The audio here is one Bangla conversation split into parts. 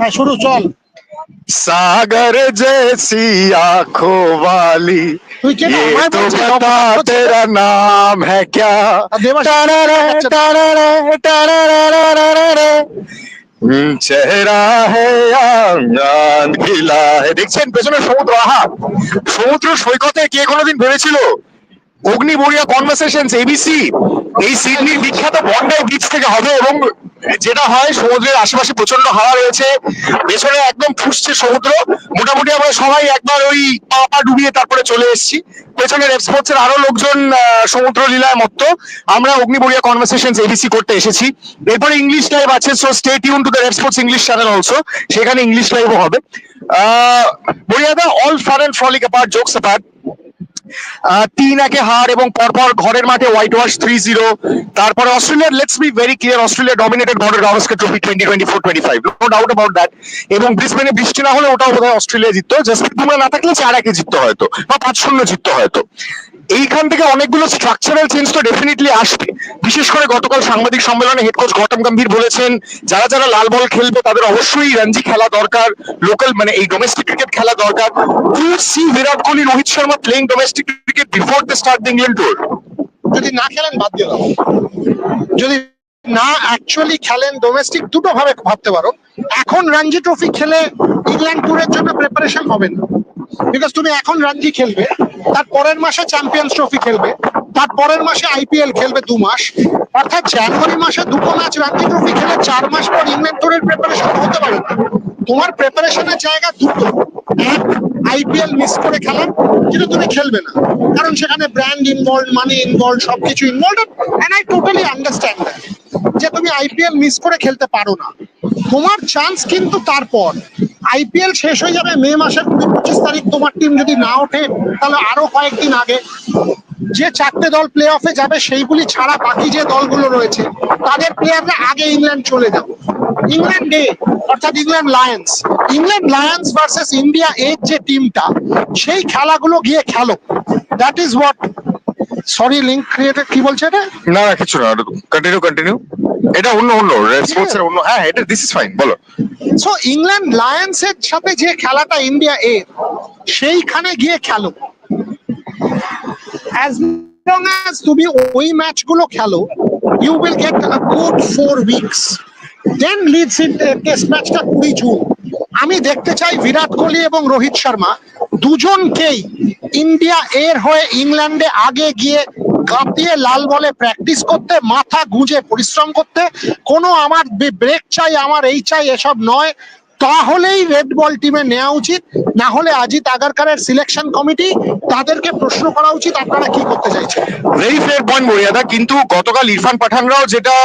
হ্যাঁ শুরু চল सागर जैसी आंखों वाली তুই কে না ये আমায় तो বলছিস बता অবস্থা तेरा नाम है क्या আর দেবাশিস টারারে, আচ্ছা, টারারে, টারারারারারে। হুম, চেহারা হে আঙ্গান খিলা হে দেখছেন পেছনে সমুদ্র আহা সমুদ্র সৈকতে কে কোনোদিন ভেবেছিল অগ্নি বড়িয়া কনভারসেশন এবিসি এই সিডনির বিখ্যাত বন্ডাই বিচ থেকে হবে এবং যেটা হয়, সমুদ্রের আশেপাশে প্রচণ্ড হাওয়া রয়েছে। পেছনে একদম ফুসছে সমুদ্র। মোটামুটি আমরা সবাই একবার ওই পা পা ডুবিয়ে তারপরে চলে এসেছি। পেছনে রেপস্পোর্টস এর আরও লোকজন সমুদ্র লীলায় মত্ত। আমরা অগ্নিবড়িয়া কনভারসেশন এবিসি করতে এসেছি। এরপরে ইংলিশ লাইভ আছে so stay tune to the RevSportz English channel also সেখানে ইংলিশ লাইভও হবে। বড়িয়াদা all fun and frolic apart jokes apart তিন একে হার এবং পরপর ঘরের মাঠে হোয়াইট ওয়াশ থ্রি জিরো তারপরে অস্ট্রেলিয়ার let's be very clear Australia dominated Border Gavaskar trophy twenty twenty four twenty five no doubt about that এবং ব্রিসবেনে বৃষ্টি না হলে ওটাও বোধহয় অস্ট্রেলিয়া জিততো জাস্ট বুমরা না থাকলে চার একে জিততো হয়তো, বা পাঁচ শূন্য জিততো হয়তো। এইখান থেকে অনেকগুলো স্ট্রাকচারাল চেঞ্জ তো ডেফিনেটলি আসবে। বিশেষ করে গতকাল সাংবাদিক সম্মেলনে হেড কোচ গৌতম গম্ভীর বলেছেন, যারা যারা লাল বল খেলবে তাদের অবশ্যই রঞ্জি খেলা দরকার লোকাল মানে এই ডোমেস্টিক ক্রিকেট খেলা দরকার। To see Virat Kohli, Rohit Sharma playing domestic cricket before the start the England tour যদি না খেলেন, বাদ দিয়ে দাও। যদি না অ্যাকচুয়ালি খেলেন ডোমেস্টিক দুটো ভাবে ভাবতে পারো। এখন রঞ্জি ট্রফি খেলে ইংল্যান্ড ট্যুরের জন্য প্রিপারেশন হবে না। বিকজ তুমি এখন রঞ্জি খেলবে। তার পরের মাসে চ্যাম্পিয়ন্স ট্রফি খেলবে, তার পরের মাসে আইপিএল খেলবে দু মাস। অর্থাৎ জানুয়ারি মাসে দুটো ম্যাচ রঞ্জি ট্রফি খেলে চার মাস পর ইংল্যান্ড ট্যুরের প্রিপারেশন হতে পারে তোমার প্রিপারেশনের জায়গা দুটো। এক আইপিএল মিস করে খেলা, কিন্তু তুমি খেলবে না। কারণ সেখানে ব্র্যান্ড ইনভলভ মানি ইনভলভ সবকিছু involve and I totally understand যে তুমি আইপিএল মিস করে খেলতে পারো না। তোমার চান্স কিন্তু তারপর। আইপিএল শেষ হয়ে যাবে মে মাসের কুড়ি পঁচিশ তারিখ। তোমার টিম যদি না ওঠে, তাহলে আরও কয়েকদিন আগে যে চারটে দল প্লে অফে যাবে, সেইগুলি ছাড়া বাকি যে দলগুলো রয়েছে, তাদের প্লেয়াররা আগে ইংল্যান্ড চলে যাবে ইংল্যান্ড ডে অর্থাৎ England Lions England Lions versus India এর যে টিমটা সেই খেলাগুলো গিয়ে খেলো। That is what sorry link created কি বলছে এটা? না না কিছু না কন্টিনিউ কন্টিনিউ এটা অন্য অন্য রেসপন্স এর অন্য। হ্যাঁ এটা দিস ইজ ফাইন বলো। সো ইংল্যান্ড লায়ন্স এর সাথে যে খেলাটা ইন্ডিয়া এর সেইখানে গিয়ে খেলো। অ্যাজ লং অ্যাজ তুমি ওই ম্যাচগুলো খেলো you will get a good four weeks then Leeds in test ম্যাচটা কুড়ি জুন। আমি দেখতে চাই বিরাট কোহলি এবং রোহিত শর্মা দুজনকেই ইন্ডিয়া এর হয়ে ইংল্যান্ডে আগে গিয়ে কাঁপিয়ে লাল বলে প্র্যাকটিস করতে, মাথা গুঁজে পরিশ্রম করতে, কোনো আমার ব্রেক চাই, আমার এই চাই, এসব নয়। তাহলেই রেড বল টিমে নেওয়া উচিত। না হলে আজিত আগারকারের সিলেকশন কমিটি তাদেরকে প্রশ্ন করা উচিত, আপনারা কি করতে চাইছেন? ভেরি ফেয়ার পয়েন্ট মরিয়াদা। কিন্তু গতকাল ইরফান পাঠানরাও যেটা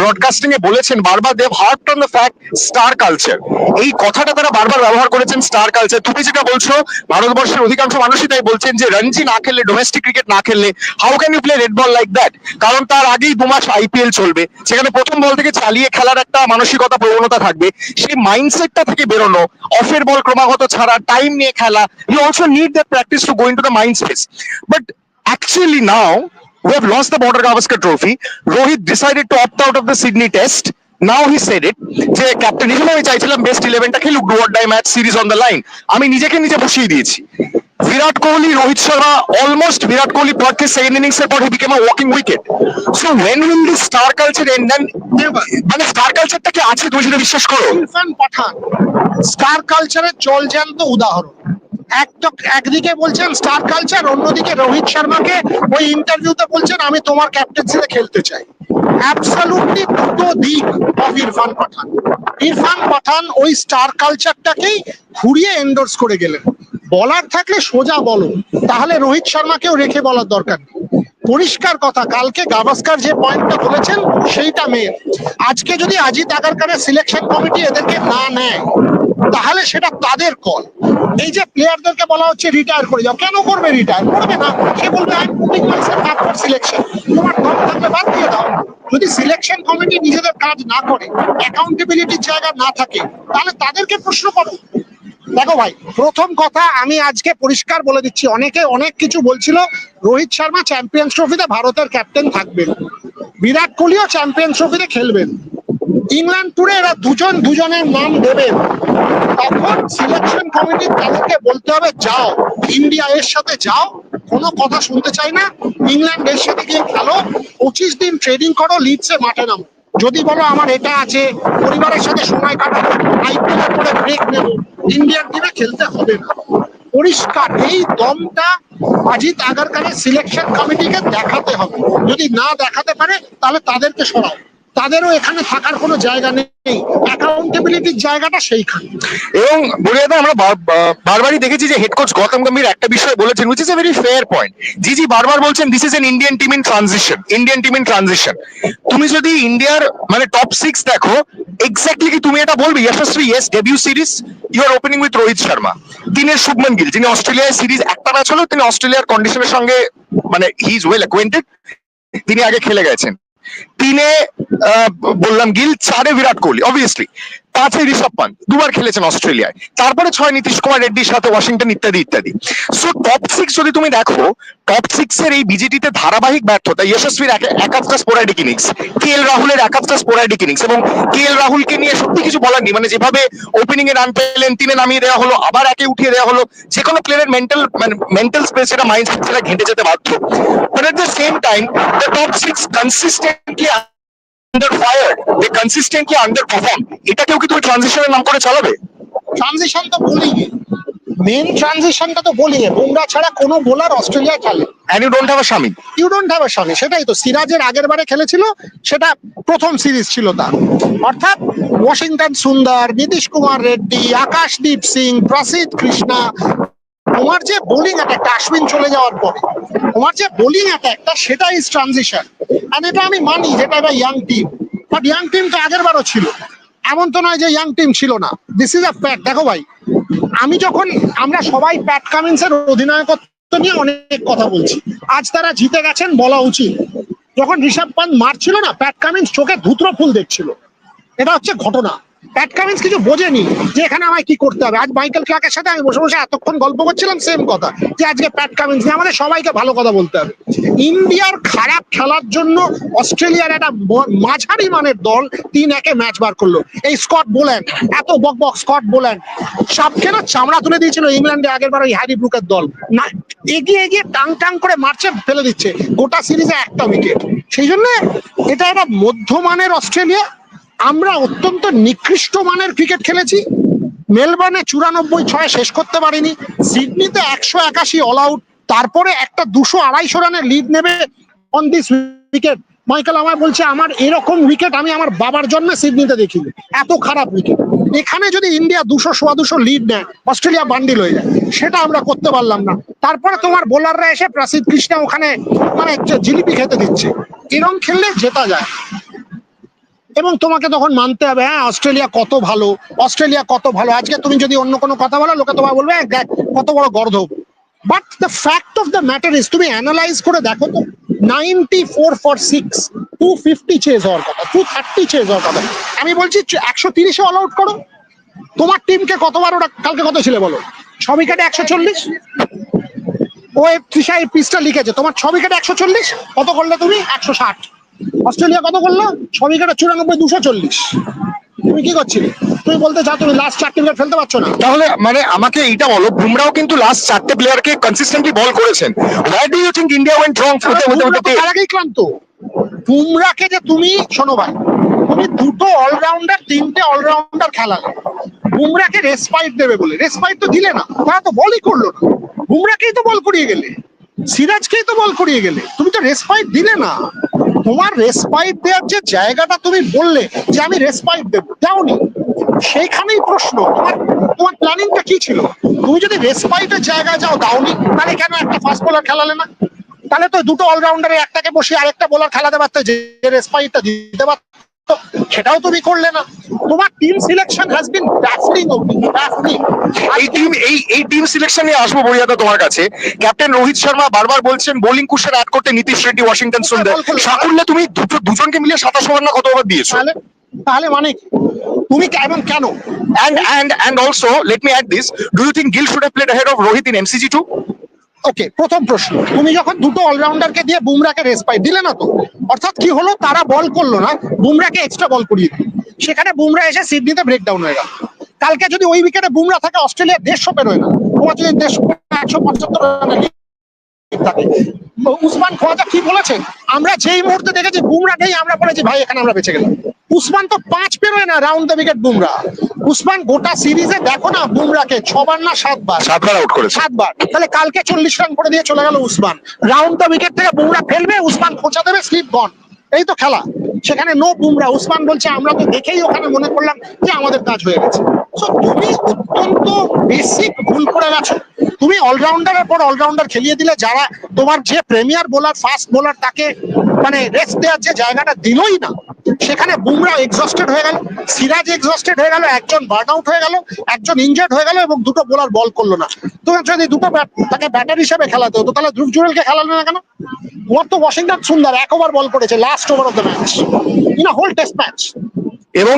ব্রডকাস্টিং এ বলেছেন, বারবার দেব hard on the fact star culture এই কথাটা তারা বারবার ব্যবহার করেছেন স্টার কালচার তুমি যেটা বলছো, ভারতবর্ষের অধিকাংশ মানুষই তাই বলছেন যে, রঞ্জি না খেললে ডোমেস্টিক ক্রিকেট না খেললে how can you play red ball like that কারণ তার আগেই দু মাস আইপিএল চলবে। সেখানে প্রথম বল থেকে চালিয়ে খেলার একটা মানসিকতা, প্রবণতা থাকবে। সেই মাইন্ডসেটটা থেকে বেরোনো অফের বল ক্রমাগত ছাড়া টাইম নিয়ে খেলা you also need that practice to go in to the mind space but actually now we have lost the border gavaskar trophy. Rohit decided to opt out of the sydney test. Now he said it, যে ক্যাপ্টেন হিসেবে আমি চাইছিলাম বেস্ট ইলেভেনটা খেলুক do or die match series on the line আমি নিজেকে নিজে বসিয়ে দিয়েছি। বিরাট কোহলি, রোহিত শর্মা অলমোস্ট বিরাট কোহলি ইনিংস এর পর he became a walking wicket so when will this star culture and then মানে স্টার কালচারটা কি আছে তুমি সেটা বিশ্বাস করো? ইরফান পাঠান। স্টার কালচারের জলজ্যান্ত উদাহরণ। এক একদিকে বলছেন স্টার কালচার অন্যদিকে রোহিত শর্মাকে ওই ইন্টারভিউতে বলছেন, আমি তোমার ক্যাপ্টেন্সিতে খেলতে চাই। অ্যাবসলুটলি দুটো দিক অফ ইরফান পাঠান। ইরফান পাঠান ওই স্টার কালচারটাকেই ঘুরিয়ে এন্ডোর্স করে গেলেন। বলার থাকলে সোজা বলো। তাহলে রোহিত শর্মাকেও রেখে বলার দরকার নেই। পরিষ্কার কথা, কালকে গাভাস্কার যে পয়েন্টটা বলেছেন, সেইটা মেয়ে। আজকে যদি আজিত আগারকারের সিলেকশন কমিটি এদেরকে না নেয়, তাহলে সেটা তাদের কল এই যে প্লেয়ারদেরকে বলা হচ্ছে রিটায়ার করে যাও। কেন করবে রিটায়ার করবে না। সে বলবে আই সিলেকশন তোমার থাকলে বাদ দিয়ে দাও। যদি সিলেকশন কমিটি নিজেদের কাজ না করে অ্যাকাউন্টেবিলিটির জায়গা না থাকে, তাহলে তাদেরকে প্রশ্ন করো। দেখো ভাই, প্রথম কথা আমি আজকে পরিষ্কার বলে দিচ্ছি, অনেকে অনেক কিছু বলছিল, রোহিত শর্মা চ্যাম্পিয়ন্স ট্রফিতে ভারতের ক্যাপ্টেন থাকবেন। বিরাট কোহলিও চ্যাম্পিয়ন্স ট্রফিতে খেলবেন। ইংল্যান্ড টুরে এরা দুজন দুজনের নাম দেবেন। তখন সিলেকশন কমিটি তাদেরকে বলতে হবে, যাও ইন্ডিয়া এর সাথে যাও, কোনো কথা শুনতে চাই না ইংল্যান্ড এর সাথে গিয়ে খেলো, পঁচিশ দিন ট্রেডিং করো লিডসে মাঠে নামো। যদি বলো আমার এটা আছে, পরিবারের সাথে সময় কাটাবো আইপিএল পরে ব্রেক নেব। ইন্ডিয়ার টিমে খেলতে হবে না। পরিষ্কার, এই দমটা অজিত আগারকারের সিলেকশন কমিটিকে দেখাতে হবে। যদি না দেখাতে পারে, তাহলে তাদেরকে সরাও। তাদেরও এখানে থাকার কোনো জায়গা নেই। অ্যাকাউন্টেবিলিটির জায়গাটা সেইখানে। এবং বলিয়াদা আমরা বারবারই দেখেছি যে হেড কোচ গৌতম গম্ভীর একটা বিষয় বলেছেন which is a very fair point G G বারবার বলছেন this is an Indian team in transition Indian team in transition তুমি যদি ইন্ডিয়ার মানে টপ সিক্স দেখো এক্স্যাক্টলি কি তুমি এটা বলবে? Yashasvi yes debut series you are opening with Rohit Sharma তিনের শুভমন গিল, যিনি অস্ট্রেলিয়ায় সিরিজ একটা ম্যাচ হলেও তিনি অস্ট্রেলিয়ার কন্ডিশনের সঙ্গে মানে হি ইজ ওয়েল অ্যাকোয়েন্টেড তিনি আগে খেলে গেছেন। তিনে বললাম গিল চারে বিরাট কোহলি অবভিয়াসলি পাঁচে ঋষভ পান্ত দুবার খেলেছেন অস্ট্রেলিয়ায়। তারপরে ছয় নীতিশ কুমার, রেড্ডির সাথে ওয়াশিংটন ইত্যাদি ইত্যাদি। সো টপ সিক্স যদি তুমি দেখো টপ সিক্স এর এই বিজেটিতে ধারাবাহিক ব্যর্থতা যশস্বীর এক- আধটা স্পোরাডিক ইনিংস কে এল রাহুলের এক আধটা স্পোরাডিক ইনিংস এবং কে এল রাহুলকে নিয়ে সত্যি কিছু বলার নেই। মানে যেভাবে ওপেনিং এ রান পেলেন, তিনে নামিয়ে দেওয়া হলো, আবার একে উঠিয়ে দেওয়া হলো যে কোনো প্লেয়ারের মেন্টাল মানে মেন্টাল স্পেস এটা মাইন্ড সেটা ঘেঁটে যেতে বাধ্য। But at the same time the top six consistently under fire they consistently under perform এটাকেও কি তুমি ট্রানজিশনের নাম করে চালাবে? ট্রানজিশন তো বলিং মেন ট্রানজিশনটা তো বোলিং বুমরা ছাড়া কোনো বোলার অস্ট্রেলিয়ায় খেলে। And you don't have a Shami you don't have a সঙ্গে সেটাই তো। সিরাজের আগের বারে খেলেছিল সেটা প্রথম সিরিজ ছিল তার। অর্থাৎ ওয়াশিংটন সুন্দর নীতিশ কুমার রেড্ডি আকাশদীপ সিং প্রসিদ কৃষ্ণা। তোমার যে বোলিং অ্যাটাকটা আশ্বিন চলে যাওয়ার পরে তোমার যে বোলিং অ্যাটাকটা সেটা ইজ ট্রানজিশন আর এটা আমি মানি যেটা একটা young team but young team তো আগের বারও ছিল। এমন তো নয় যে ইয়াং টিম ছিল না। দিস ইজ আ প্যাট দেখো ভাই, আমি যখন, আমরা সবাই প্যাট কামিন্সের অধিনায়কত্ব নিয়ে অনেক কথা বলছি। আজ তারা জিতে গেছেন বলা উচিত। যখন ঋষভ পান্ত মারছিল না প্যাট কামিন্স চোখে ধুত্র ফুল দেখছিল। এটা হচ্ছে ঘটনা। প্যাট কামিন্স কিছু বোঝেনি যে এখানে আমায় কি করতে হবে। আজ মাইকেল ক্লার্কের সাথে আমি বসে বসে এতক্ষণ গল্প করছিলাম সেম কথা। যে আজকে প্যাট কামিন্স নিয়ে আমাদের সবাইকে ভালো কথা বলতে হবে। ইন্ডিয়ার খারাপ খেলার জন্য অস্ট্রেলিয়ার একটা মাঝারি মানের দল তিন একে ম্যাচ বার করল। এই স্কট বোল্যান্ড এত বক বক স্কট বোল্যান্ড সবকে না চামড়া তুলে দিয়েছিল ইংল্যান্ডে আগের বার ওই হ্যারি ব্রুকের দল। না, এগিয়ে এগিয়ে টাং টাং করে মারছে, ফেলে দিচ্ছে। গোটা সিরিজে একটা উইকেট সেই জন্য এটা একটা মধ্যমানের অস্ট্রেলিয়া আমরা অত্যন্ত নিকৃষ্ট মানের ক্রিকেট খেলেছি। মেলবোর্নে চুরানব্বই ছয় শেষ করতে পারিনি। সিডনিতে একশো একাশি অল আউট তারপরে একটা দুশো আড়াইশো রানের লিড নেবে অন দিস উইকেট মাইকেল আমার বলছে, আমার এরকম উইকেট আমি আমার বাবার জন্মে সিডনিতে দেখিনি। এত খারাপ উইকেট এখানে যদি ইন্ডিয়া দুশো সোয়া দুশো লিড নেয়, অস্ট্রেলিয়া বান্ডিল হয়ে যায়। সেটা আমরা করতে পারলাম না। তারপরে তোমার বোলাররা এসে প্রাসিদ কৃষ্ণা ওখানে মানে জিলিপি খেতে দিচ্ছে। এরম খেললে জেতা যায়। এবং তোমাকে তখন মানতে হবে হ্যাঁ অস্ট্রেলিয়া কত ভালো, অস্ট্রেলিয়া কত ভালো। আজকে তুমি যদি অন্য কোনো কথা বলো, লোকে তোমার বলবে দেখ, কত বড় গর্ধব but the fact of the matter is তুমি অ্যানালাইজ করে দেখো তো ninety four for six two fifty chase হওয়ার কথা টু থার্টি চেজ হওয়ার কথা। আমি বলছি, একশো তিরিশে অল আউট করো। তোমার টিমকে কতবার ওরা কালকে কত ছিল বলো? ছ উইকেটে একশো চল্লিশ? ও তৃষা এই পিসটা লিখেছে, তোমার ছ উইকেটে একশো চল্লিশ? কত করলে তুমি? একশো ষাট। অস্ট্রেলিয়া কত করল? ছ উইকেটে চুরানব্বই দুশো চল্লিশ। তুমি কি করছিলে? তুমি বলতে চাও তুমি লাস্ট চারটে প্লেয়ার ফেলতে পারছ না? তাহলে মানে আমাকে এইটা বলো বুমরাও কিন্তু লাস্ট চারটে প্লেয়ারকে কনসিস্টেন্টলি বল করেছেন। Why do you think India went wrong with with Bumrah তো তার আগেই ক্লান্ত। বুমরাকে যে তুমি শোনো ভাই তুমি দুটো অলরাউন্ডার তিনটে অলরাউন্ডার খেলালে বুমরাকে রেসপাইট দেবে বলে। রেসপাইট তো দিলে না তারা তো বলই করল না। বুমরাকেই তো বল করিয়ে গেলে। সিরাজকেই তো বল করিয়ে গেলে। তুমি তো রেসপাইট দিলে না। তোমার রেসপাইট দেওয়ার যে জায়গাটা তুমি বললে যে আমি রেসপাইট দেব, দাওনি। সেইখানেই প্রশ্ন, তোমার তোমার প্ল্যানিংটা কি ছিল? তুমি যদি রেসপাইটের জায়গায় যাও, দাওনি, তাহলে কেন একটা ফার্স্ট বোলার খেলালে না? তাহলে তো দুটো অলরাউন্ডারে একটাকে বসে আরেকটা বোলার খেলাতে পারতো, যে রেসপাইটটা দিতে পারতো। সেটাও তুমি করলে না। তোমার team selection has been baffling baffling এই টিম এই এই টিম সিলেকশন নিয়ে আসব বরিয়াদা তোমার কাছে। ক্যাপ্টেন রোহিত শর্মা বারবার বলছেন বোলিং কুশের অ্যাড করতে নীতিশ রেড্ডি ওয়াশিংটন সুন্দর বল সাকুল্যে তুমি দুটো দুজনকে মিলিয়ে সাতাশ ওভার না কত ওভার দিয়েছ? তাহলে তাহলে মানে তুমি এবং কেন? And and and also, let me add this: Do you think Gill should have played ahead of Rohit in MCG too? Okay প্রথম প্রশ্ন। তুমি যখন দুটো অলরাউন্ডারকে দিয়ে বুমরাকে রেস পাই দিলে না তো? অর্থাৎ কি হলো? তারা বল করল না, বুমরাকে এক্সট্রা বল করিয়ে দিল। সেখানে বুমরা এসে সিডনিতে ব্রেকডাউন হয়ে গেল। কালকে যদি ওই উইকেটে বুমরা থাকে, অস্ট্রেলিয়া দেড়শো বেরোয় না। তোমার যদি দেড়শো একশো পঁচাত্তর থাকে। উসমান খোয়াজা কি বলেছে? আমরা যেই মুহূর্তে দেখেছি বুমরা নেই আমরা বলেছি, ভাই, এখানে আমরা বেঁচে গেলাম। উসমান তো পাঁচ পেরোয় না round the wicket Bumrah. Usman গোটা সিরিজে দেখো না বুমরাকে ছবার না সাতবার। সাতবার আউট করেছে। সাতবার। তাহলে কালকে চল্লিশ রান করে দিয়ে চলে গেল উসমান। রাউন্ড দ্য উইকেট থেকে বুমরা ফেলবে উসমান খোঁচা দেবে স্লিপ গন এই তো খেলা। সেখানে নো বুমরা। উসমান বলছে আমরা তো দেখেই ওখানে মনে করলাম যে আমাদের কাজ হয়ে গেছে। So, তুমি অত্যন্ত বেসিক ভুল করে গেছো। তুমি অলরাউন্ডারের পর অলরাউন্ডার খেলিয়ে দিলে যারা তোমার যে প্রিমিয়ার বোলার ফাস্ট বোলার তাকে মানে রেস্ট দেওয়ার যে জায়গাটা দিলই না। সেখানে বুমরা এক্সস্টেড হয়ে গেল সিরাজ এক্সস্টেড হয়ে গেল একজন বার্ন আউট হয়ে গেল একজন ইনজার্ড হয়ে গেল এবং দুটো বোলার বল করল না। তো যদি দুটো তাকে ব্যাটার হিসেবে খেলাতে হতো তাহলে ধ্রুব জুরেলকে খেলালো না কেন? ওর তো ওয়াশিংটন সুন্দর এক ওভার বল করেছে last over of the match in whole test match এবং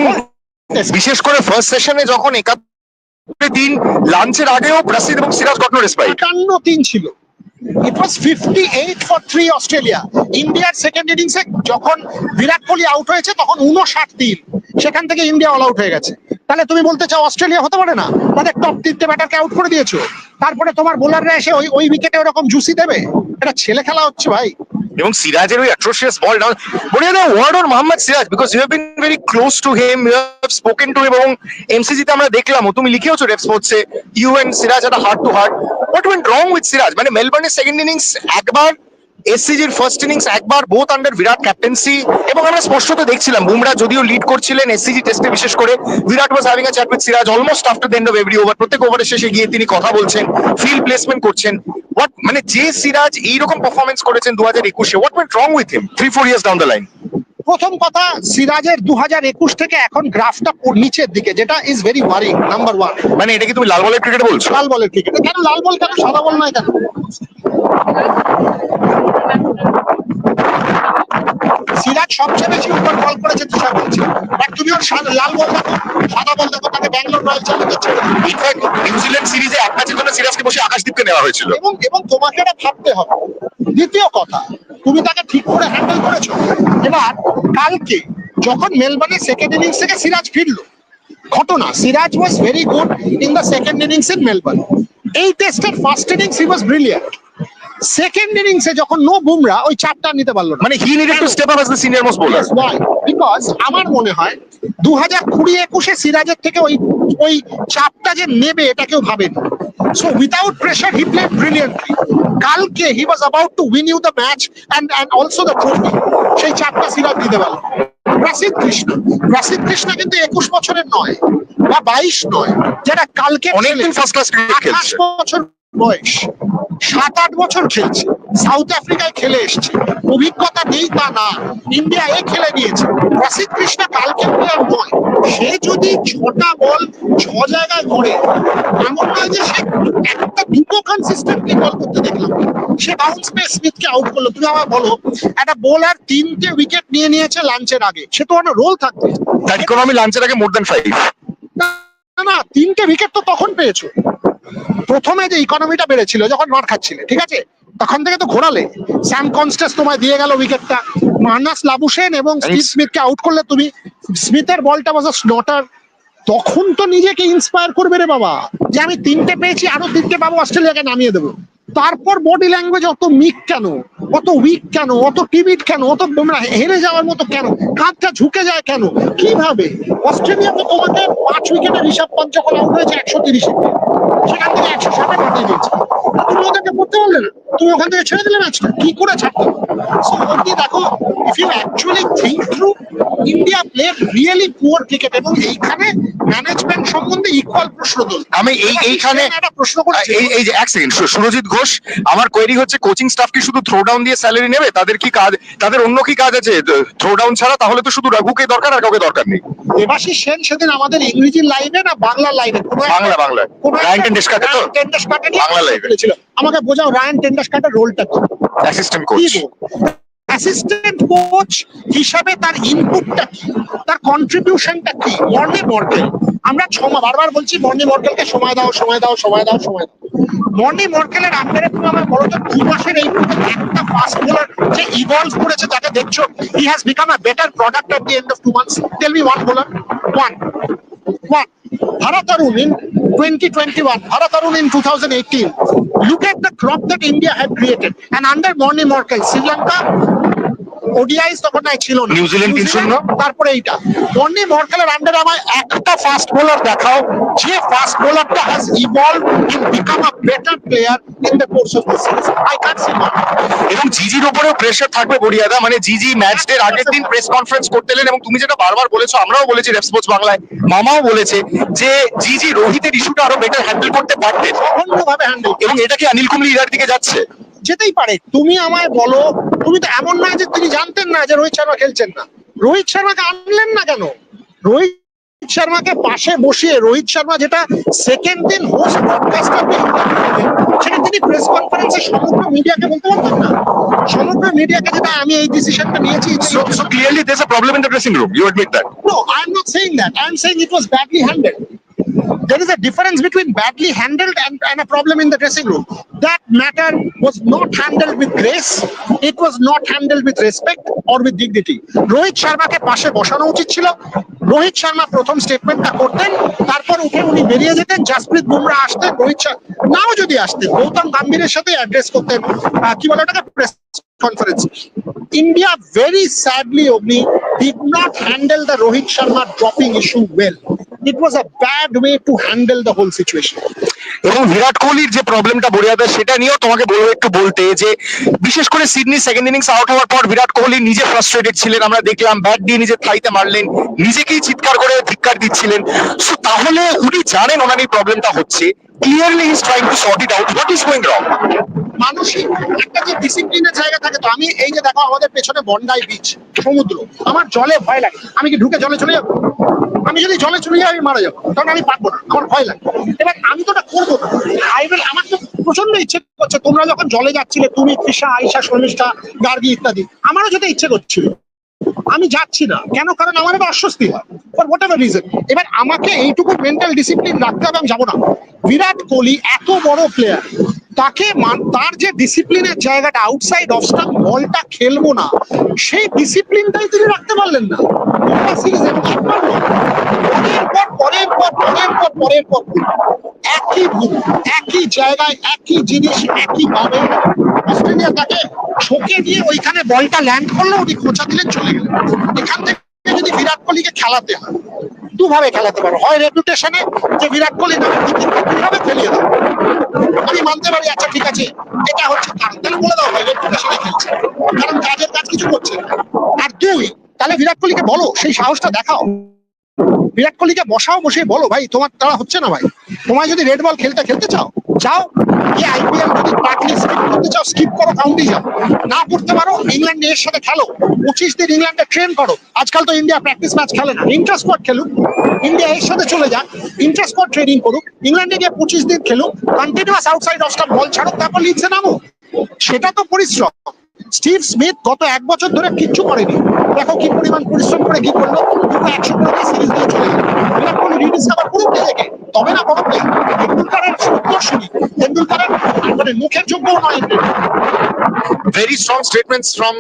বিশেষ করে ফার্স্ট সেশনে যখন একাত্তর দিন লাঞ্চের আগেও প্রসিদ্ধ এবং সিরাজ গট নো রেসপাইট একান্ন তিন ছিল। It was fifty eight for three Australia ইন্ডিয়ার সেকেন্ড ইনিংসে যখন বিরাট কোহলি আউট হয়েছে, তখন উনষাট তিন। সেখান থেকে ইন্ডিয়া অল আউট হয়ে গেছে। তাহলে তুমি বলতে চাও অস্ট্রেলিয়া হতে পারে না? তাদের টপ তিনটে ব্যাটারকে আউট করে দিয়েছ। তারপরে তোমার বোলাররা এসে ওই ওই উইকেটে ওরকম জুসি দেবে? এটা ছেলে খেলা হচ্ছে ভাই। এবং সিরাজের ওই অ্যাট্রোসিয়াস বল ডাউন বলি না word on Mohammed Siraj because you have been very close to him you have spoken to him এবং এমসিজিতে আমরা দেখলাম তুমি লিখেওছো রেপ স্পোর্টসে ইউ এন্ড সিরাজ একটা heart to heart what went wrong with Siraj মানে মেলবোর্নের সেকেন্ড ইনিংস একবার এসসিজির ফার্স্ট ইনিংস একবার বোথ আন্ডার বিরাট ক্যাপ্টেন্সি এবং আমরা স্পষ্টত দেখছিলাম বুমরা যদিও লিড করছিলেন এসসিজি টেস্টে বিশেষ করে Virat was having a chat with Siraj almost after the end of every over প্রত্যেক ওভারের শেষে গিয়ে তিনি কথা বলছেন ফিল্ড প্লেসমেন্ট করছেন। হোয়াট মানে যে সিরাজ এইরকম পারফরমেন্স করেছেন দু হাজার একুশে what went wrong with him three four years down the line প্রথম কথা সিরাজের দু হাজার একুশ থেকে এখন গ্রাফটা নিচের দিকে যেটা is very worrying number one মানে এটা কি তুমি লাল বলের ক্রিকেট বলছো? লাল বলের ক্রিকেটে কেন লাল বল কেন সাদা বল নয় কেন? সিরাজ সবচেয়ে বেশি উপর বল করেছে তুষার বলছে। বাট তুমি ওর লাল বল দেখো সাদা বল দেখো তাকে ব্যাঙ্গালোর রয়্যাল চ্যালেঞ্জার ছেড়ে নিউজিল্যান্ড সিরিজে এক ম্যাচের জন্য সিরাজকে বসে আকাশদীপকে নেওয়া হয়েছিল। এবং এবং তোমাকে এটা ভাবতে হবে। দ্বিতীয় কথা তুমি তাকে ঠিক করে হ্যান্ডেল করেছ। এবার কালকে যখন মেলবোর্নে সেকেন্ড ইনিংস থেকে সিরাজ ফিরলো ঘটনা Siraj was very good in the second innings in Melbourne এই টেস্টের first innings he was brilliant second ইনিংসে যখন নো বুমরা ওই চারটা নিতে পারল না। মানে he needed to step up as the senior most bowler why because আমার মনে হয় দু হাজার কুড়ি একুশে সিরাজের থেকে ওই ওই চাপটা যে নেবে এটা কেউ ভাবেনি। So without pressure he played brilliantly কালকে he was about to win you the match and and also the trophy সেই চাপটা সিরাজ দিতে পারল রাশিদ কৃষ্ণ। রাশিদ কৃষ্ণ কিন্তু একুশ বছরের নয় বা বাইশ নয় যেটা কালকে অনেকদিন ফার্স্ট ক্লাস ক্রিকেট আঠাশ খেলছে। বছর বয়স। সাত আট বছর খেলছে। সাউথ আফ্রিকায় খেলে এসছে। অভিজ্ঞতা নেই তা না। ইন্ডিয়া এ খেলে নিয়েছে। প্রসিদ্ধ কৃষ্ণ কালকে প্লেয়ার নয়। সে যদি ছটা বল ছ জায়গায় করে এমন নয় যে সে একটা দুটো কনসিস্টেন্টলি বল করতে দেখলাম। সে বাউন্স পেয়ে স্মিথকে আউট করল। তুমি আমার বলো একটা বোলার তিনটে উইকেট নিয়ে নিয়েছে লাঞ্চের আগে। সে তো একটা রোল থাকবে। তার ইকোনমি লাঞ্চের আগে মোর দ্যান ফাইভ না না তিনটে উইকেট তো তখন পেয়েছ। প্রথমে যে ইকোনমিটা বেড়েছিল যখন মার খাচ্ছিলে ঠিক আছে? তখন থেকে তো ঘোরালে। স্যাম কনস্টেস তোমায় দিয়ে গেল উইকেটটা মানাস লাবুসেন এবং স্টিভ স্মিথকে আউট করলে তুমি। স্মিথের বলটা বাজার স্নটার তখন তো নিজেকে ইন্সপায়ার করবে রে বাবা। যে আমি তিনটে পেয়েছি আরও তিনটে পাবো অস্ট্রেলিয়াকে নামিয়ে দেবো। তারপর বডি ল্যাঙ্গুয়েজ অত মিক কেন? অত উইক কেন? অত টিবিট কেন? অত হেরে যাওয়ার মতো কেন? কাঁধটা ঝুঁকে যায় কেন? কীভাবে? অস্ট্রেলিয়া তো তোমাকে পাঁচ উইকেটে ঋষভ পঞ্চ যখন আউট হয়েছে একশো তিরিশে। সেখান থেকে একশো ষাটে পাঠিয়ে দিয়েছে। তুমি ওদেরকে পড়তে পারলে না? তুমি ওখান থেকে ছেড়ে দিলে ম্যাচটা? কি করে ছাড়তে সো দেখো if you actually think through India play really poor cricket এবং এইখানে ম্যানেজমেন্ট সম্বন্ধে ইকুয়াল প্রশ্ন তুলছে। আমি এই এইখানে একটা প্রশ্ন করছি। এই এই যে এক সেকেন্ড সুরজিৎ ঘোষ আমার কোয়েরি হচ্ছে কোচিং স্টাফ কি শুধু থ্রো ডাউন দিয়ে স্যালারি নেবে? তাদের কি কাজ তাদের অন্য কি কাজ আছে? থ্রো ডাউন ছাড়া তাহলে তো শুধু রঘুকে দরকার আর কাউকে দরকার নেই। দেবাশিস সেন সেদিন আমাদের ইংরেজি লাইভে না বাংলা লাইভে বাংলা বাংলা। রায়ন টেন্ডুলকারকে তো বাংলা live এ। ছিল আমাকে বোঝাও রায়ান টেন্ডাসকারের রোলটা কি? অ্যাসিস্ট্যান্ট কোচ অ্যাসিস্ট্যান্ট কোচ হিসাবে তার ইনপুটটা কি? তার কন্ট্রিবিউশনটা কি? মর্নে মর্কেল আমরা বারবার বলছি মর্নে মর্কেলকে সময় দাও সময় দাও সময় দাও সময় দাও। মর্নি মর্কেলের আন্ডারে তুমি আমার বলো তো দু মাসের এই একটা ফাস্ট বোলার যে ইভলভ করেছে যাকে দেখছ। He has become a better product at the end of two months tell me one bowler one one Bharat Arun in 2021, Bharat Arun in 2018. Look at the crop that India had created. And under Morni Morkel, Sri Lanka ODIs তখন নাই ছিল না। নিউজিল্যান্ড তিন শূন্য। তারপরে এইটা। মর্নি মর্কেলের আন্ডারে আমায় একটা ফাস্ট বোলার দেখাও। যে fast বোলারটা has evolve and become a better player in the course of this series I can see এবং জিজির উপরেও প্রেশার থাকবে বড়িয়াদা মানে জিজি ম্যাচ ডের আগের দিন প্রেস কনফারেন্স করতে এলেন এবং তুমি যেটা বারবার বলেছ আমরাও বলেছি রেপ স্পোর্টস বাংলায় মামাও বলেছে যে জিজি রোহিতের ইস্যুটা আরও বেটার হ্যান্ডেল করতে পারতেন। অন্যভাবে হ্যান্ডেল এবং এটা কি অনিল কুম্বলি ইরার দিকে যাচ্ছে? যেতেই পারে তুমি আমায় বলো তুমি তো এমন না যে তিনি জানতেন না যে রোহিত শর্মা খেলছেন না রোহিত শর্মাকে আনলেন না কেন রোহিত শর্মাকে পাশে বসিয়ে রোহিত শর্মা যেটা সেকেন্ড দিন হোস্ট ব্রডকাস্টার সেটা তিনি প্রেস কনফারেন্সে সমগ্র মিডিয়াকে বলতে পারতেন না সমগ্র মিডিয়াকে যেটা আমি এই ডিসিশনটা নিয়েছি So, so clearly there's a problem in the dressing room. You admit that. No, I'm not saying that. I'm saying it was badly handled. There is a difference between badly handled and, and a problem in the dressing room. That matter was not handled with grace. It was not handled with respect or with dignity. Rohit শর্মাকে পাশে বসানো উচিত ছিল রোহিত শর্মা প্রথম স্টেটমেন্টটা করতেন তারপর উঠে উনি বেরিয়ে যেতেন জাসপ্রীত বুমরা আসতেন রোহিত শর্মা নাও যদি আসতেন গৌতম গাম্ভীরের সাথে অ্যাড্রেস করতেন কি বলে ওটাকে press conference India very sadly, Ogni, did not handle the Rohit Sharma dropping issue well. It was a bad way to handle the whole situation. এবং বিরাট কোহলির যে প্রবলেমটা বড়িয়াদা সেটা নিয়েও তোমাকে বলব একটু বলতে যে, বিশেষ করে সিডনি সেকেন্ড ইনিংস আউট হওয়ার পর বিরাট কোহলি নিজে ফ্রাস্ট্রেটেড ছিলেন। আমরা দেখলাম ব্যাট দিয়ে নিজের থাইতে মারলেন, নিজেকেই চিৎকার করে ধিক্কার দিচ্ছিলেন। সো তাহলে উনি জানেন ওনার এই প্রবলেমটা হচ্ছে। Clearly is trying to sort it out what is going wrong মানসিক একটা যে ডিসিপ্লিনের জায়গা থাকে তো, আমি এই যে দেখো আমাদের পেছনে বন্ডাই বিচ সমুদ্র, আমার জলে ভয় লাগে। আমি কি ঢুকে জলে চলে যাব? আমি যদি জলে চলে যাই, আমি মারা যাব। কারণ আমি পারব না, আমার ভয় লাগে। এবার আমি তো ওটা করব না। আই উইল আমার তো প্রচণ্ড ইচ্ছে করছে, তোমরা যখন জলে যাচ্ছিলে, তুমি তৃষা আইসা শর্মিষ্ঠা, গার্গী ইত্যাদি, আমারও যেতে ইচ্ছে করছিল। আমি যাচ্ছি না। কেন? কারণ আমার একটা অস্বস্তি হয়। ফর রিজন এবার আমাকে এইটুকু মেন্টাল ডিসিপ্লিন রাখতে হবে, আমি যাব না। বিরাট কোহলি এত বড় প্লেয়ার তাকে তার যে ডিসিপ্লিনের জায়গাটা আউটসাইড অফ স্টাম্প বলটা খেলব না। সেই ডিসিপ্লিনটাই তিনি রাখতে পারলেন না। পরের পর পরের পর পরের পর। একই ভুল একই জায়গায় একই জিনিস, একই ভাবে অস্ট্রেলিয়া তাকে ঠকে দিয়ে ওইখানে বলটা ল্যান্ড করল উনি খোঁচা দিলে চলে গেলেন। এখান থেকে যদি বিরাট কোহলিকে খেলাতে হয়, দুভাবে খেলাতে পারো। হয় রেপুটেশনে যে বিরাট কোহলি নামে কীভাবে খেলিয়ে দাও। আমি মানতে পারি আচ্ছা ঠিক আছে, এটা হচ্ছে কারণ। তাহলে বলে দাও ভাই রেপুটেশনে খেলছে। কারণ কাজের কাজ কিছু করছে না। আর দুই, তাহলে বিরাট কোহলিকে বলো, সেই সাহসটা দেখাও। বিরাট কোহলিকে বসাও বসে বলো ভাই, তোমার তারা হচ্ছে না ভাই? তোমায় যদি রেড বল খেলতে খেলতে চাও স্কিপ করতে চাও স্কিপ করো যাও। না পারো এর সাথে খেলো। পঁচিশ দিন ইংল্যান্ডে ট্রেন করো। আজকাল তো ইন্ডিয়া প্র্যাকটিস ম্যাচ খেলে না। খেলুক। ইন্ডিয়া এর সাথে চলে ট্রেনিং করুক। ইংল্যান্ডে গিয়ে পঁচিশ দিন খেলুক। আউটসাইড অফ বল তারপর নামো সেটা তো পরিশ্রম। স্টিভ স্মিথ গত এক বছর ধরে কিচ্ছু করেনি। দেখো কি পরিমাণ পরিশ্রম করে কি করল। দুটো একশো করে সিরিজ দিয়ে চলে গেল। বিরাট কোহলি রিডিসকভার করুক নিজেকে তবে না করুক না তেন্ডুলকারের উত্তর শুনি। তেন্ডুলকারের মানে মুখের যোগ্যও নয়। ভেরি স্ট্রং স্টেটমেন্টস ফ্রম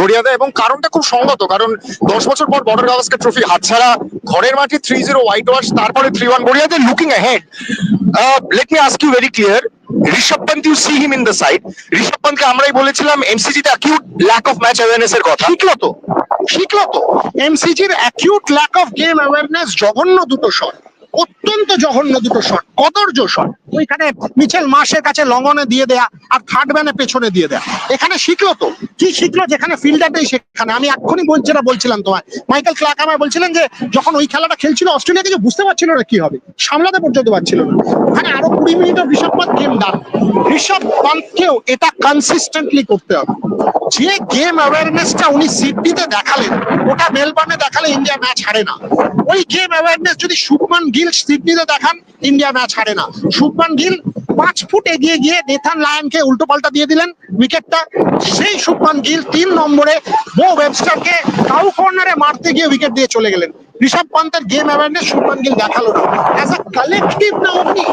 বড়িয়াদা এবং কারণটা খুব সঙ্গত। কারণ দশ বছর পর বর্ডার গাভাস্কার ট্রফি হাতছাড়া, ঘরের মাঠে থ্রি জিরো হোয়াইট ওয়াশ তারপরে three one বড়িয়াদা looking ahead let me ask you very clear Rishabh Pant you see him in the side Rishabh পন্থকে আমরাই বলেছিলাম এমসিজি তে acute lack of match awareness এর কথা। শিখলো তো। শিখলো তো। এমসিজির acute lack of game awareness জঘন্য দুটো শট অত্যন্ত জঘন্য দুটো শট কদর্য শট ওইখানে মিচেল মাসের কাছে লঙ্গনে দিয়ে দেয়া আর থার্ড ম্যানে পেছনে দিয়ে দেয়া। এখানে শিখলো তো। কি শিখলো যেখানে ফিল্ডার নেই সেখানে? আমি এক্ষুনি বল- যেটা বলছিলাম তোমায়। মাইকেল ক্লার্ক আমায় বলছিলেন যে, যখন ওই খেলাটা খেলছিল অস্ট্রেলিয়া কিছু বুঝতে পারছিল না কি হবে। সামলাতে পর্যন্ত পারছিল না। ওখানে আরও কুড়ি মিনিটের ঋষভ পান্ত গেম ডান ঋষভ পান্তকেও এটা কনসিস্টেন্টলি করতে হবে। যে গেম অ্যাওয়ারনেসটা উনি সিডনিতে দেখালেন, ওটা মেলবোর্নে দেখালে ইন্ডিয়া ম্যাচ হারে না। ওই গেম অ্যাওয়ারনেস যদি শুভমান গিল সিডনিতে দেখান, ইন্ডিয়া ম্যাচ হারে না। শুভমান গিল পাঁচ ফুট এগিয়ে গিয়ে নেথান লায়নকে উল্টো পাল্টা দিয়ে দিলেন উইকেটটা। সেই শুভমান গিল তিন নম্বরে বো ওয়েবস্টারকে কাউ কর্নারে মারতে গিয়ে উইকেট দিয়ে চলে গেলেন। ঋষভ পান্তের গেম অ্যাওয়ারনেস শুভমান গিল দেখাল না। অ্যাজ আ কালেকটিভ না অনলি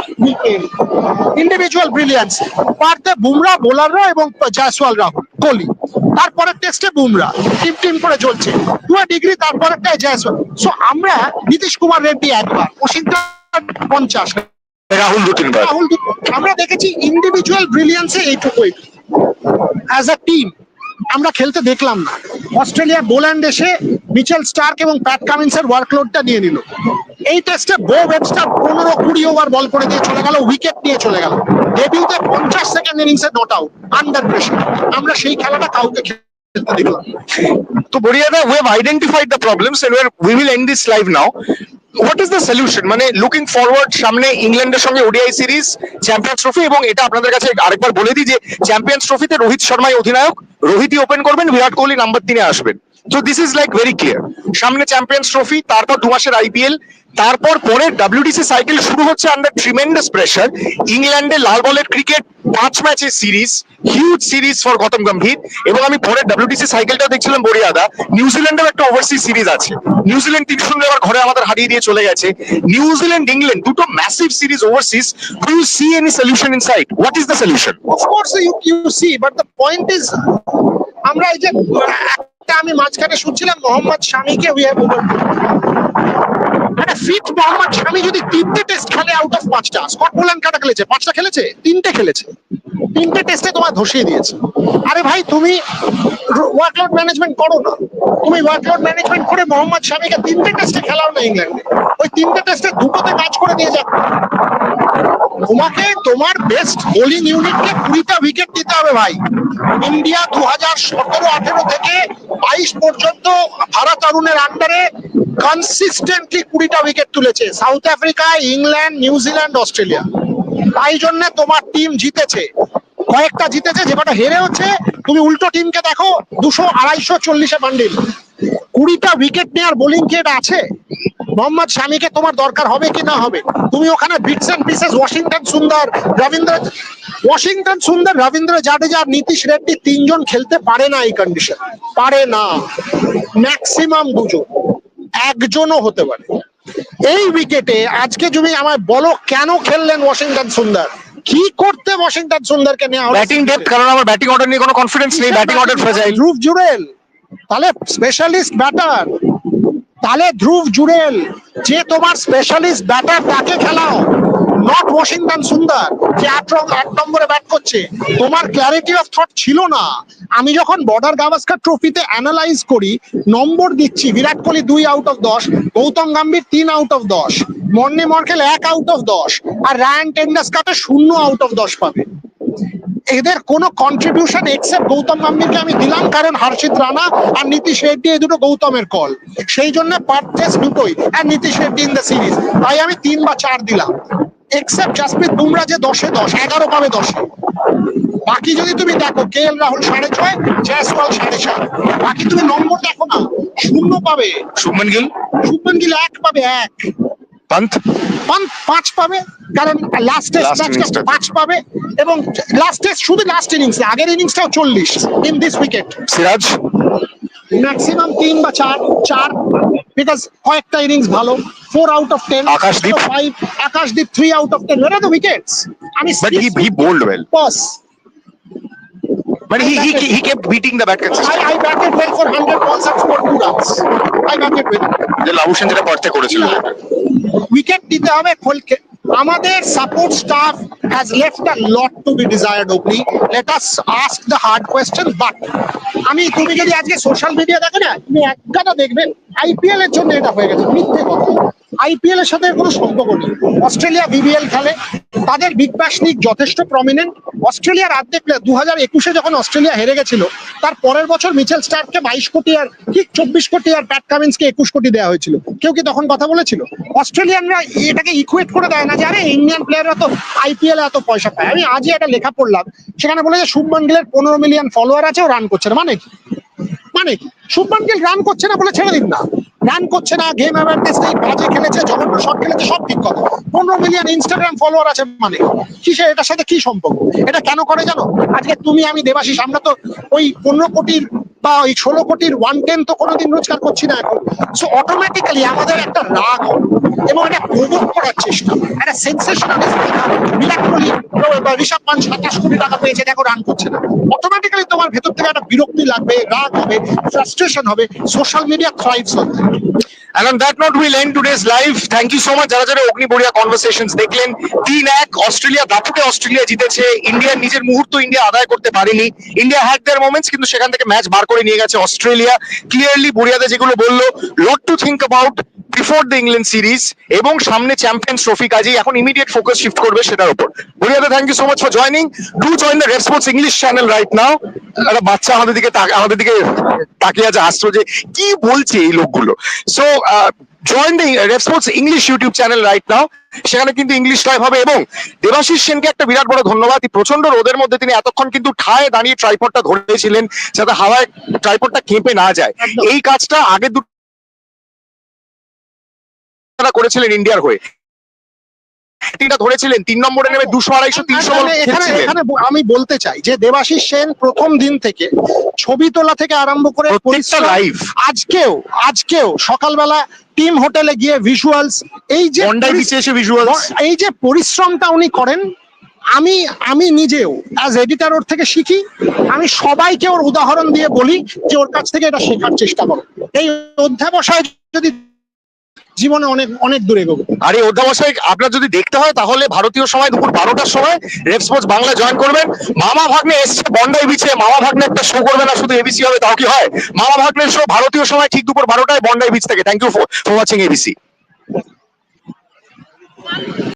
ইন্ডিভিজুয়াল ব্রিলিয়ান্স পারতে বুমরা বোলাররা এবং জয়সওয়াল রাহুল কোহলি তারপরের টেস্টে বুমরা। টিম টিম করে চলছে টু ডিগ্রি, তারপরেরটাই জয়সওয়াল। সো আমরা নীতিশ কুমার রেড্ডি একবার। ওয়াশিংটন পঞ্চাশ। রাহুল দু তিনবার। রাহুল আমরা দেখেছি ইন্ডিভিজুয়াল ব্রিলিয়ান্সে এইটুকু এইটুকু অ্যাজ আ টিম আমরা খেলতে দেখলাম না। অস্ট্রেলিয়া বোল্যান্ড এসে মিচেল স্টার্ক এবং প্যাট কামিন্সের ওয়ার্কলোডটা নিয়ে নিল। এই টেস্টে বো ওয়েবস্টার পনেরো কুড়ি ওভার বল করে দিয়ে চলে গেল উইকেট নিয়ে চলে গেল। ডেবিউতে পঞ্চাশ সেকেন্ড ইনিংস ইনিংসে নট আউট আন্ডার প্রেশার আমরা সেই খেলাটা কাউকে তো বড়িয়াদা we have identified the problems and we're, we will end this live now. What is the solution মানে লুকিং ফরওয়ার্ড সামনে ইংল্যান্ডের সঙ্গে ওডিআই সিরিজ চ্যাম্পিয়ন্স ট্রফি এবং এটা আপনাদের কাছে আরেকবার বলে দিই যে চ্যাম্পিয়ন্স ট্রফিতে রোহিত শর্মাই অধিনায়ক, রোহিতই ওপেন করবেন, বিরাট কোহলি নাম্বার তিনে আসবেন। তো this is like very clear সামনে চ্যাম্পিয়ন্স ট্রফি তারপর দু মাসের আইপিএল তারপর পরে ডাব্লিউটিসি সাইকেল শুরু হচ্ছে আন্ডার ট্রিমেন্ডাস প্রেশার ইংল্যান্ডে লাল বলের ক্রিকেট পাঁচ ম্যাচের series huge series for Gautam Gambhir. এবং আমি পরে ডাব্লিউটিসি সাইকেলটা দেখছিলাম বড়িয়াদা। নিউজিল্যান্ডের একটা ওভারসিজ সিরিজ আছে। নিউজিল্যান্ড তিন শূন্য আবার ঘরে আমাদের হারিয়ে দিয়ে চলে গেছে। নিউজিল্যান্ড ইংল্যান্ড দুটো massive series overseas do you see any solution inside what is the solution of course you you see, but the point is, আমরা এই যে একটা আমি মাঝখানে শুনছিলাম মোহাম্মদ শামিকে উই হ্যাভ ফিট মোহাম্মদ যদি তিনটে টেস্ট খেলে আউট অফ পাঁচটা কাটা খেলেছে? পাঁচটা খেলেছে? তিনটে খেলেছে। তিনটে টেস্টে তোমায় ধসিয়ে দিয়েছে। আরে ভাই, তুমি ওয়ার্কলোড ম্যানেজমেন্ট করো না। তুমি ওয়ার্কলোড ম্যানেজমেন্ট করে মোহাম্মদ শামিকে তিনটে টেস্টে খেলাও না ইংল্যান্ডে। ওই তিনটে টেস্টে দুটোতে কাজ করে দিয়ে যাক তোমাকে তোমার বেস্ট বোলিং ইউনিটকে কুড়িটা উইকেট দিতে হবে ভাই। ইন্ডিয়া দু হাজার সতেরো আঠেরো থেকে বাইশ পর্যন্ত ভারত অরুণের আন্ডারে কনসিস্টেন্টলি কুড়িটা উইকেট তুলেছে। South Africa England New Zealand Australia তাই জন্য তোমার টিম জিতেছে। কয়েকটা জিতেছে, যে কটা হেরে হচ্ছে। তুমি উল্টো টিমকে দেখো, দুশো আড়াইশো চল্লিশে বান্ডিল। কুড়িটা উইকেট নেওয়ার বোলিং কি এটা আছে? মোহাম্মদ শামিকে তোমার দরকার হবে কি না হবে? তুমি ওখানে বিটস এন্ড পিসেস ওয়াশিংটন সুন্দর, রবীন্দ্র ওয়াশিংটন সুন্দর রবীন্দ্র জাডেজা আর নীতিশ রেড্ডি তিনজন খেলতে পারে না এই কন্ডিশন পারে না। ম্যাক্সিমাম দুজন। একজনও হতে পারে। এই উইকেটে আজকে তুমি আমায় বলো কেন খেললেন ওয়াশিংটন সুন্দর? কি করতে ওয়াশিংটন সুন্দরকে নেওয়া? ব্যাটিং ডেপথ কারণ আমার ব্যাটিং অর্ডার নিয়ে কোনো কনফিডেন্স নেই batting order fragile Dhruv Jurel. তাহলে স্পেশালিস্ট ব্যাটার তাহলে ধ্রুব জুড়েল। যে তোমার স্পেশালিস্ট ব্যাটার তাকে খেলাও। নট ওয়াশিংটন সুন্দর যে আট নম্বরে ব্যাট করছে। তোমার ক্ল্যারিটি অফ থট ছিল না। আমি যখন বর্ডার গাভাস্কার ট্রফিতে অ্যানালাইজ করি, নম্বর দিচ্ছি, বিরাট কোহলি দুই আউট অফ দশ, গৌতম গাম্ভীর তিন আউট অফ দশ, মর্নি মর্কেল এক আউট অফ দশ, আর রায়ান টেন্ডাসকাতে শূন্য আউট অফ দশ পাবে। এদের কোনো কন্ট্রিবিউশন এক্সেপ্ট গৌতম গম্ভীরকে আমি দিলাম, কারণ হর্ষিত রানা আর নীতিশ রেড্ডি এই দুটো গৌতমের কল সেই জন্য পার টেস্ট দুটোই, আর Nitish Reddy in the series তাই আমি তিন বা চার দিলাম। এক্সেপ্ট জাসপ্রীত বুমরা যে দশে দশ এগারো পাবে দশে। বাকি যদি তুমি দেখো কে এল রাহুল সাড়ে ছয় জয়সওয়াল সাড়ে সাত বাকি তুমি নম্বর দেখো না শূন্য পাবে। শুভমন গিল? শুভমান গিল এক পাবে এক। পান্থ? পাঁচ পাঁচ পাবে কারণ লাস্ট টেস্ট। পাঁচ পাবে এবং লাস্ট টেস্ট শুধু লাস্ট ইনিংস আগের ইনিংসটাও চল্লিশ in this wicket Siraj? Maximum তিন বা চার চার বিকজ কয়েকটা ইনিংস ভালো। Four out of ten Akashdeep? Five Akashdeep three out of ten where are the wickets আমি but he he bowled well pass মানে he he he kept beating the bat I, consistent I batted well for 100 balls and scored two runs. I batted well. যে লাবুসেন যেটা পারতে করেছিল। উইকেট দিতে হবে খোলকে আমাদের support staff has left a lot to be desired openly let us ask the hard question but আমি, তুমি যদি আজকে সোশ্যাল মিডিয়া দেখো না, তুমি এক গাদা দেখবেন আইপিএল এর জন্য এটা হয়ে গেছে, মিথ্যে কথা। আইপিএল এর সাথে কোনো সম্পর্ক নেই। অস্ট্রেলিয়া বিবিএল খেলে তাদের বিগ লিগ যথেষ্ট প্রমিনেন্ট অস্ট্রেলিয়ার অর্ধেক প্লেয়ার দু হাজার একুশে যখন অস্ট্রেলিয়া হেরে গেছিল, তার পরের বছর মিচেল স্টার্ককে বাইশ কোটি আর ঠিক চব্বিশ কোটি আর প্যাট কামিন্সকে একুশ কোটি দেওয়া হয়েছিল। কেউ কি তখন কথা বলেছিল? অস্ট্রেলিয়ানরা এটাকে ইকুয়েট করে দেয় না যে, আরে ইন্ডিয়ান প্লেয়াররা তো আইপিএল এত পয়সা পায়। আমি আজই একটা লেখা পড়লাম, সেখানে বলে যে, শুভমান গিলের পনেরো মিলিয়ন ফলোয়ার আছে, ও রান করছে। মানে মানে শুভমান গিল রান করছে না বলে ছেড়ে দিন না। রান করছে না গেম বাজে খেলেছে, জঘন্য শট খেলেছে, সব ঠিক কথা। পনেরো মিলিয়ন ইনস্টাগ্রাম ফলোয়ার আছে মানে। কিসে? এটার সাথে কি সম্পর্ক? এটা কেন করে জানো? আজকে তুমি, আমি, দেবাশিস, আমরা তো ওই পনেরো কোটির বা ওই ষোলো কোটির ওয়ান টেন তো কোনোদিন রোজগার করছি না এখন। সো অটোমেটিক্যালি আমাদের একটা রাগ হবে এবং এটা প্রবোধ করার চেষ্টা। একটা সেন্সেশন বিরাট কোহলি বা ঋষভ পান সাতাশ কোটি টাকা পেয়েছে, দেখো রান করছে না। অটোমেটিক্যালি তোমার ভেতর থেকে একটা বিরক্তি লাগবে, রাগ হবে ফ্রাস্ট্রেশন হবে social media thrives on And on that note, we'll end today's live. Thank you so much. যারা যারা অগ্নি বড়িয়া কনভারসেশনস দেখলেন তিন এক অস্ট্রেলিয়া দাপুটে অস্ট্রেলিয়া জিতেছে। ইন্ডিয়ার নিজের মুহূর্ত ইন্ডিয়া আদায় করতে পারেনি। ইন্ডিয়া হ্যাড দেয়ার মোমেন্টস কিন্তু সেখান থেকে ম্যাচ বার করে নিয়ে গেছে অস্ট্রেলিয়া। ক্লিয়ারলি বড়িয়াতে যেগুলো বলল lot to think about before the England series এবং সামনে চ্যাম্পিয়ন্স ট্রফি কাজেই এখন ইমিডিয়েট ফোকাস শিফট করবে সেটার উপর। বড়িয়াতে thank you so much for joining do join the Red Sports English channel right now একটা বাচ্চা আমাদের দিকে আমাদের দিকে তাকিয়ে আছে হাসছো যে কি বলছে এই লোকগুলো। So join the Red Sports English YouTube channel right now সেখানে কিন্তু ইংলিশ লাইভ হবে এবং দেবাশিস সেনকে একটা বিরাট বড় ধন্যবাদ। প্রচণ্ড রোদের মধ্যে তিনি এতক্ষণ কিন্তু ঠায় দাঁড়িয়ে ট্রাইপডটা ধরেছিলেন যাতে হাওয়ায় ট্রাইপডটা কেঁপে না যায়। এই কাজটা আগে দু তারা করেছিলেন ইন্ডিয়ার হয়ে। তিনটা ধরেছিলেন তিন নম্বরে নেমে দুশো আড়াইশো তিনশো এখানে এখানে খেলছিলেন। এখানে ব- আমি বলতে চাই যে দেবাশিস সেন প্রথম দিন থেকে ছবি তোলা থেকে আরম্ভ করে লাইভ আজকেও আজকেও সকালবেলা টিম হোটেলে গিয়ে ভিজুয়ালস এই যে এসে এই যে পরিশ্রমটা উনি করেন আমি আমি নিজেও অ্যাজ এডিটার ওর থেকে শিখি। আমি সবাইকে ওর উদাহরণ দিয়ে বলি যে ওর কাছ থেকে এটা শেখার চেষ্টা করো। এই অধ্যাবসায় যদি জীবনে অনেক অনেক দূরে গো আর এই অধ্যাবসায় আপনার যদি দেখতে হয়, তাহলে ভারতীয় সময় দুপুর বারোটার সময় রেড স্পোর্টস বাংলা জয়েন করবেন। মামা ভাগ্নে এসছে বন্ডাই বিচে মামা ভাগ্নে একটা শো করবে না, শুধু এবিসি হবে, তাও কি হয়? মামা ভাগ্নের শো ভারতীয় সময় ঠিক দুপুর বারোটায় বন্ডাই বিচ থেকে। Thank you for watching ABC